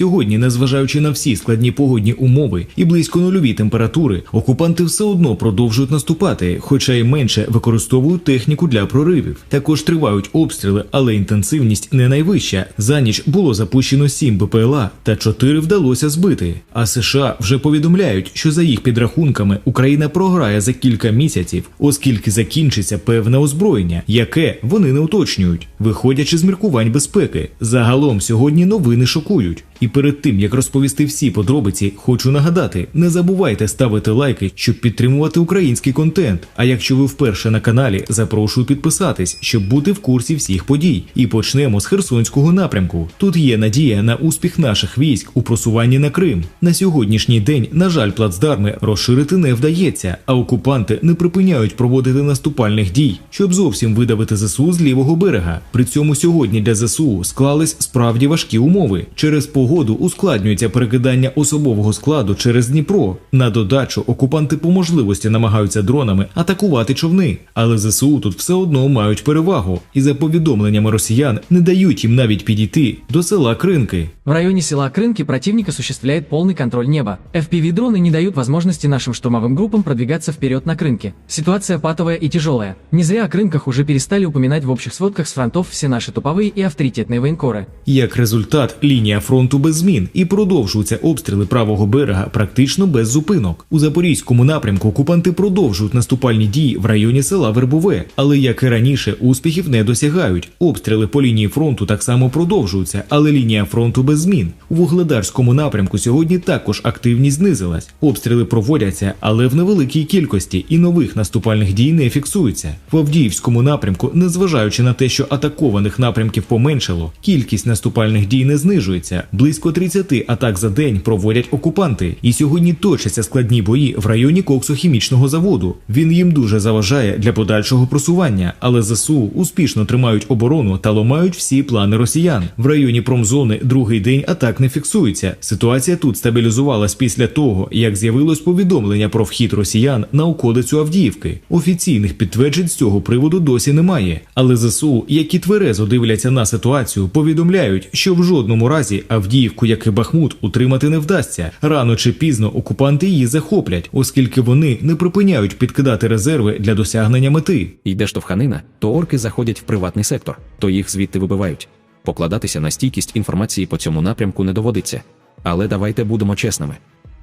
Сьогодні, незважаючи на всі складні погодні умови і близько нульові температури, окупанти все одно продовжують наступати, хоча й менше використовують техніку для проривів. Також тривають обстріли, але інтенсивність не найвища. За ніч було запущено 7 БПЛА та 4 вдалося збити. А США вже повідомляють, що за їх підрахунками Україна програє за кілька місяців, оскільки закінчиться певне озброєння, яке вони не уточнюють, виходячи з міркувань безпеки. Загалом сьогодні новини шокують. І перед тим як розповісти всі подробиці, хочу нагадати: не забувайте ставити лайки, щоб підтримувати український контент. А якщо ви вперше на каналі, запрошую підписатись, щоб бути в курсі всіх подій. І почнемо з Херсонського напрямку. Тут є надія на успіх наших військ у просуванні на Крим. На сьогоднішній день, на жаль, плацдарми розширити не вдається, а окупанти не припиняють проводити наступальних дій, щоб зовсім видавити ЗСУ з лівого берега. При цьому сьогодні для ЗСУ склались справді важкі умови через погоду ускладнюється перекидання особового складу через Дніпро. На додачу окупанти по можливості намагаються дронами атакувати човни, але ЗСУ тут все одно мають перевагу, і за повідомленнями росіян не дають їм навіть підійти до села Кринки. В районе села Крынки противник осуществляет полный контроль неба. FPV-дроны не дают возможности нашим штурмовым группам продвигаться вперед на Крынке. Ситуация патовая и тяжелая. Не зря о Крынках уже перестали упоминать в общих сводках с фронтов все наши туповые и авторитетные военкоры. Як результат, лінія фронту без змін і продовжуються обстріли правого берега практично без зупинок. У запорізькому напрямку окупанти продовжують наступальні дії в районі села Вербове, але як і раніше, успіхів не досягають. Обстріли по лінії фронту так само продовжуються, але лінія фронту без змін. У вугледарському напрямку сьогодні також активність знизилась. Обстріли проводяться, але в невеликій кількості і нових наступальних дій не фіксується. В Авдіївському напрямку, незважаючи на те, що атакованих напрямків поменшало, кількість наступальних дій не знижується. Близько 30 атак за день проводять окупанти, і сьогодні точаться складні бої в районі коксохімічного заводу. Він їм дуже заважає для подальшого просування, але ЗСУ успішно тримають оборону та ламають всі плани росіян. В районі промзони другий день атак не фіксується. Ситуація тут стабілізувалась після того, як з'явилось повідомлення про вхід росіян на околицю Авдіївки. Офіційних підтверджень з цього приводу досі немає. Але ЗСУ, які тверезо дивляться на ситуацію, повідомляють, що в жодному разі Авдіївку, як і Бахмут, утримати не вдасться. Рано чи пізно окупанти її захоплять, оскільки вони не припиняють підкидати резерви для досягнення мети. Йде штовханина, то орки заходять в приватний сектор, то їх звідти вибивають. Покладатися на стійкість інформації по цьому напрямку не доводиться. Але давайте будемо чесними.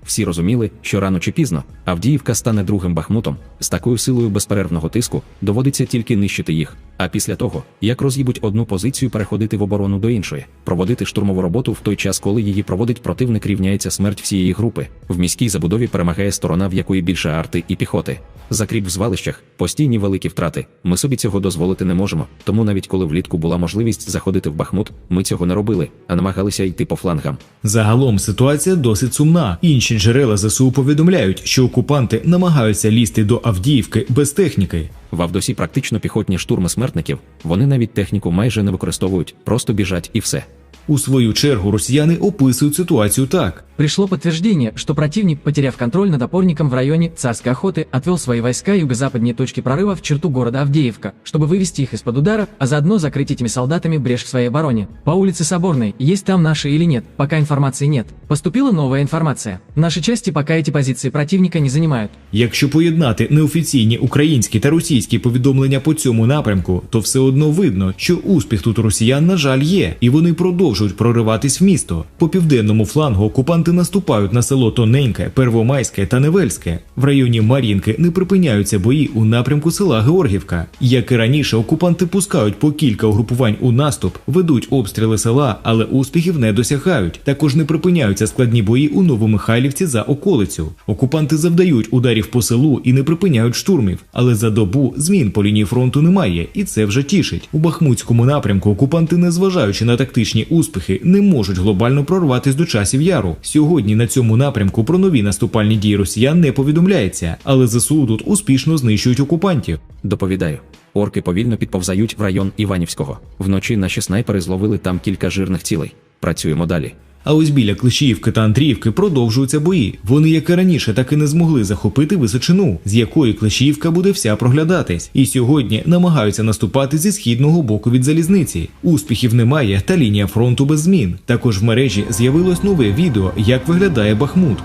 Всі розуміли, що рано чи пізно Авдіївка стане другим бахмутом, з такою силою безперервного тиску доводиться тільки нищити їх. А після того, як роз'їбуть одну позицію, переходити в оборону до іншої, проводити штурмову роботу в той час, коли її проводить противник, рівняється смерть всієї групи. В міській забудові перемагає сторона, в якої більше арти і піхоти. Закріп в звалищах, постійні великі втрати. Ми собі цього дозволити не можемо. Тому навіть коли влітку була можливість заходити в Бахмут, ми цього не робили, а намагалися йти по флангам. Загалом ситуація досить сумна. Інші джерела ЗСУ повідомляють, що окупанти намагаються лізти до Авдіївки без техніки. В Авдосі практично піхотні штурми смертників, вони навіть техніку майже не використовують, просто біжать і все. У свою чергу росіяни описують ситуацію так. Пришло подтверждение, что противник, потеряв контроль над опорником в районе Царской охоты, отвел свои войска юго-западнее точки прорыва в черту города Авдеевка, чтобы вывести их из-под удара, а заодно закрыть этими солдатами брешь в своей обороне. По улице Соборной, есть там наши или нет, пока информации нет. Поступила новая информация. Наши части пока эти позиции противника не занимают. Якщо поєднати неофіційні українські та російські повідомлення по цьому напрямку, то все одно видно, що успіх тут у росіян, на жаль, є, і вони продовжують прориватись в місто. По південному флангу окупанти наступають на село Тоненьке, Первомайське та Невельське. В районі Мар'їнки не припиняються бої у напрямку села Георгівка. Як і раніше, окупанти пускають по кілька угрупувань у наступ, ведуть обстріли села, але успіхів не досягають. Також не припиняються складні бої у Новомихайлівці за околицю. Окупанти завдають ударів по селу і не припиняють штурмів, але за добу змін по лінії фронту немає, і це вже тішить. У Бахмутському напрямку окупанти, незважаючи на тактичні успіхи, не можуть глобально прорватися до часів яру. Сьогодні на цьому напрямку про нові наступальні дії росіян не повідомляється, але ЗСУ тут успішно знищують окупантів. Доповідаю. Орки повільно підповзають в район Іванівського. Вночі наші снайпери зловили там кілька жирних цілей. Працюємо далі. А ось біля Клишіївки та Андріївки продовжуються бої. Вони, як і раніше, так і не змогли захопити височину, з якої Клишіївка буде вся проглядатись. І сьогодні намагаються наступати зі східного боку від залізниці. Успіхів немає, та лінія фронту без змін. Також в мережі з'явилось нове відео, як виглядає Бахмут.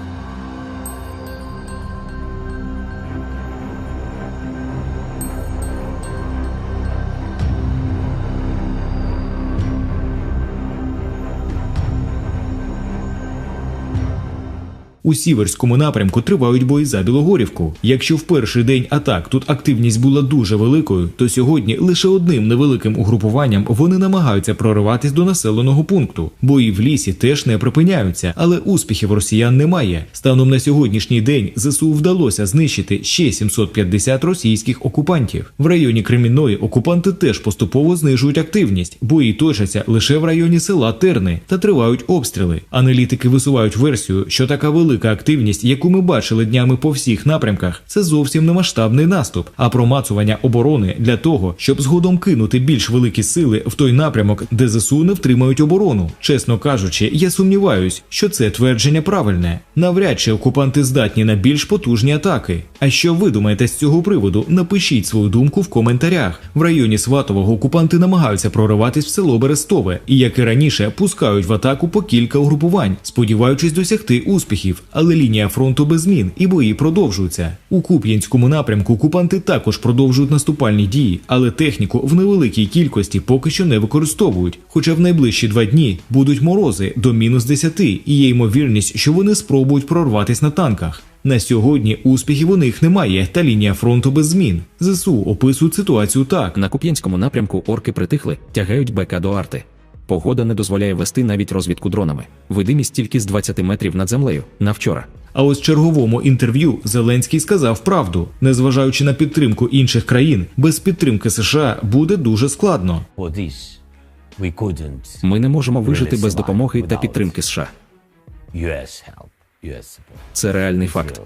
У сіверському напрямку тривають бої за Білогорівку. Якщо в перший день атак тут активність була дуже великою, то сьогодні лише одним невеликим угрупуванням вони намагаються прориватись до населеного пункту. Бої в лісі теж не припиняються, але успіхів росіян немає. Станом на сьогоднішній день ЗСУ вдалося знищити ще 750 російських окупантів. В районі Кремінної окупанти теж поступово знижують активність. Бої точаться лише в районі села Терни та тривають обстріли. Аналітики висувають версію, що така велика активність, яку ми бачили днями по всіх напрямках, це зовсім не масштабний наступ, а промацування оборони для того, щоб згодом кинути більш великі сили в той напрямок, де ЗСУ не втримають оборону. Чесно кажучи, я сумніваюсь, що це твердження правильне. Навряд чи окупанти здатні на більш потужні атаки. А що ви думаєте з цього приводу? Напишіть свою думку в коментарях. В районі Сватового окупанти намагаються прориватись в село Берестове і, як і раніше, пускають в атаку по кілька угрупувань, сподіваючись досягти успіхів. Але лінія фронту без змін і бої продовжуються. У Куп'янському напрямку окупанти також продовжують наступальні дії, але техніку в невеликій кількості поки що не використовують. Хоча в найближчі два дні будуть морози до мінус 10 і є ймовірність, що вони спробують прорватися на танках. На сьогодні успіхів у них немає, та лінія фронту без змін. ЗСУ описують ситуацію так. На Куп'янському напрямку орки притихли, тягають БК до арти. Погода не дозволяє вести навіть розвідку дронами. Видимість тільки з 20 метрів над землею на вчора. А ось в черговому інтерв'ю Зеленський сказав правду, незважаючи на підтримку інших країн, без підтримки США буде дуже складно. Ми не можемо вижити без допомоги та підтримки США. Це реальний факт.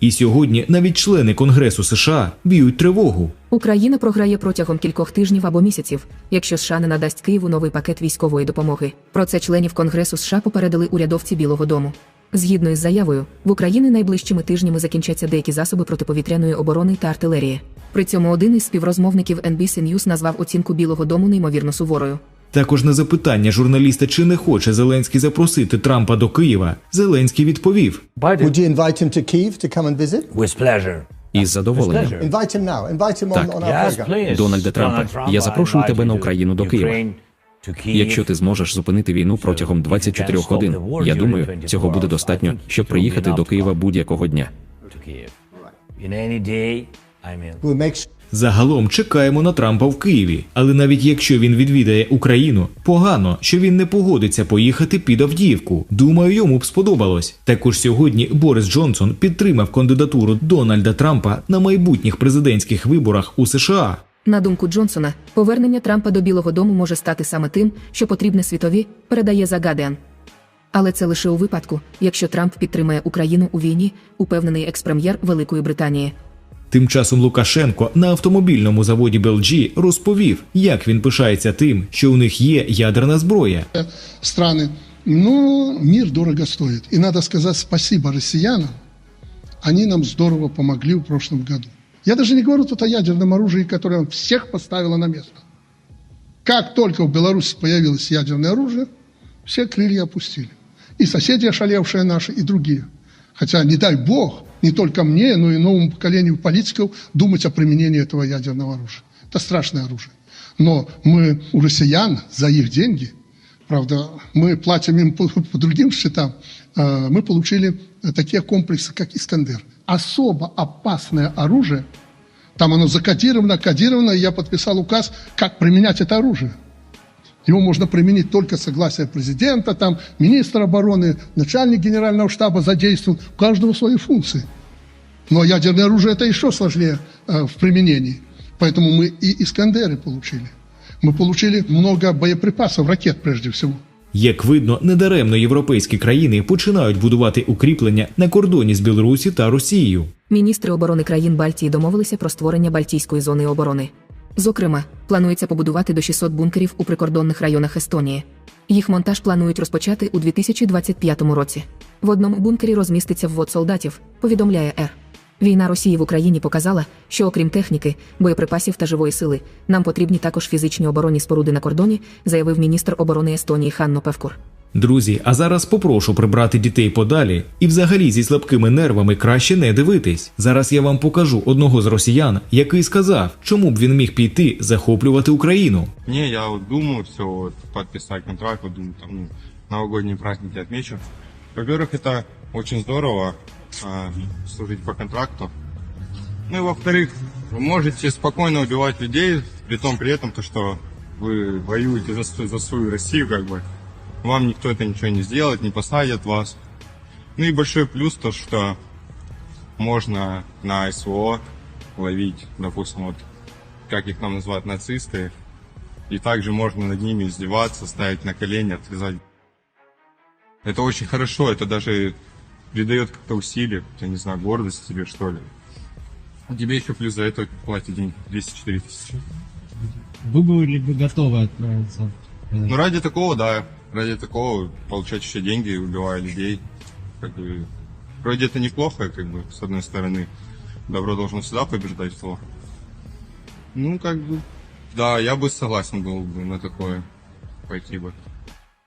І сьогодні навіть члени Конгресу США б'ють тривогу. Україна програє протягом кількох тижнів або місяців, якщо США не надасть Києву новий пакет військової допомоги. Про це членів Конгресу США попередили урядовці Білого Дому. Згідно із заявою, в Україні найближчими тижнями закінчаться деякі засоби протиповітряної оборони та артилерії. При цьому один із співрозмовників NBC News назвав оцінку Білого Дому неймовірно суворою. Також на запитання журналіста, чи не хоче Зеленський запросити Трампа до Києва, Зеленський відповів: Would you invite him to Kiev to come and visit? With pleasure. Із задоволенням. pleasure. Invite him now. Invite him on, Так. Дональде Трампе, я запрошую тебе на Україну до Києва. Kyiv. Якщо ти зможеш зупинити війну протягом 24 годин, я думаю, цього буде достатньо, щоб приїхати до Києва будь-якого дня. Загалом чекаємо на Трампа в Києві, але навіть якщо він відвідає Україну, погано, що він не погодиться поїхати під Авдіївку. Думаю, йому б сподобалось. Також сьогодні Борис Джонсон підтримав кандидатуру Дональда Трампа на майбутніх президентських виборах у США. На думку Джонсона, повернення Трампа до Білого Дому може стати саме тим, що потрібне світові, передає The Але це лише у випадку, якщо Трамп підтримає Україну у війні, упевнений експрем'єр Великої Британії. Тим часом Лукашенко на автомобільному заводі BLG розповів, як він пишається тим, що у них є ядерна зброя. страны. Но мир дорого стоит. И надо сказать спасибо россиянам. Они нам здорово помогли в прошлом году. Я даже не говорю тут о ядерном оружии, которое всех поставило на место. Как только в Беларуси появилось ядерное оружие, все крылья опустили. И соседи ошалевшие наши, и другие. Хотя, не дай бог, не только мне, но и новому поколению политиков думать о применении этого ядерного оружия. Это страшное оружие. Но мы у россиян за их деньги, правда, мы платим им по, по другим счетам, э, мы получили такие комплексы, как «Искандер». Особо опасное оружие, там оно закодировано, кодировано, и я подписал указ, как применять это оружие. Его можно применить только с согласия президента, там, министра обороны, начальник генерального штаба задействован, у каждого свои функции. Но ядерное оружие это еще сложнее э, в применении. Поэтому мы и Искандеры получили. Мы получили много боеприпасов, ракет прежде всего. Як видно, недаремно європейські країни починають будувати укріплення на кордоні з Білорусі та Росією. Міністри оборони країн Бальтії домовилися про створення Бальтійської зони оборони. Зокрема, планується побудувати до 600 бункерів у прикордонних районах Естонії. Їх монтаж планують розпочати у 2025 році. В одному бункері розміститься ввод солдатів, повідомляє Р. Війна Росії в Україні показала, що окрім техніки, боєприпасів та живої сили, нам потрібні також фізичні оборонні споруди на кордоні, заявив міністр оборони Естонії Ханно Певкур. Друзі, а зараз попрошу прибрати дітей подалі і взагалі зі слабкими нервами краще не дивитись. Зараз я вам покажу одного з росіян, який сказав, чому б він міг піти захоплювати Україну. Не, я вот думаю все, вот, подписать контракт, вот думаю, там, ну, новогодние праздники отмечу. Во-первых, это очень здорово а, служить по контракту. Ну и во-вторых, вы можете спокойно убивать людей, при том при этом, то, что вы воюете за, свою- за свою Россию, как бы. Вам никто это ничего не сделает, не посадят вас. Ну и большой плюс то, что можно на СВО ловить, допустим, вот как их нам называют нацисты, и также можно над ними издеваться, ставить на колени, отрезать. Это очень хорошо, это даже придает как-то усилие, я не знаю, гордость тебе, что ли. А тебе еще плюс за это платят деньги 204 тысячи. Вы были бы готовы отправиться? Ну, ради такого, да, ради такого получать еще деньги, убивая людей. Как бы, вроде это неплохо, как бы, с одной стороны. Добро должно всегда побеждать зло. Ну, как бы, да, я бы согласен был бы на такое пойти бы.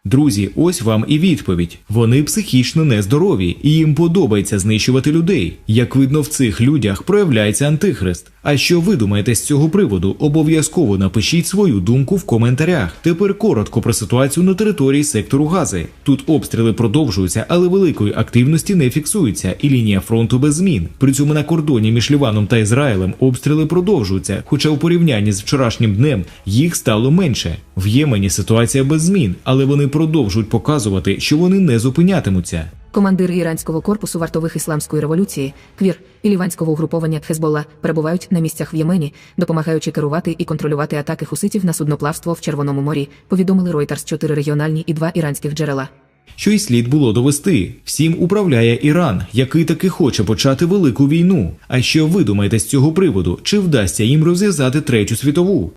Друзі, ось вам і відповідь. Вони психічно нездорові, і їм подобається знищувати людей. Як видно, в цих людях проявляється антихрист. А що ви думаєте з цього приводу? Обов'язково напишіть свою думку в коментарях. Тепер коротко про ситуацію на території сектору Гази. Тут обстріли продовжуються, але великої активності не фіксується, і лінія фронту без змін. При цьому на кордоні між Ліваном та Ізраїлем обстріли продовжуються, хоча у порівнянні з вчорашнім днем їх стало менше. В Ємені ситуація без змін, але вони продовжують показувати, що вони не зупинятимуться. Командири іранського корпусу вартових ісламської революції, квір і ліванського угруповання Хезболла перебувають на місцях в Ємені, допомагаючи керувати і контролювати атаки хуситів на судноплавство в Червоному морі. Повідомили Reuters 4 регіональні і 2 іранських джерела. Що й слід було довести. Всім управляє Іран, який таки хоче почати велику війну. А що ви думаєте з цього приводу? Чи вдасться їм розв'язати третю світову?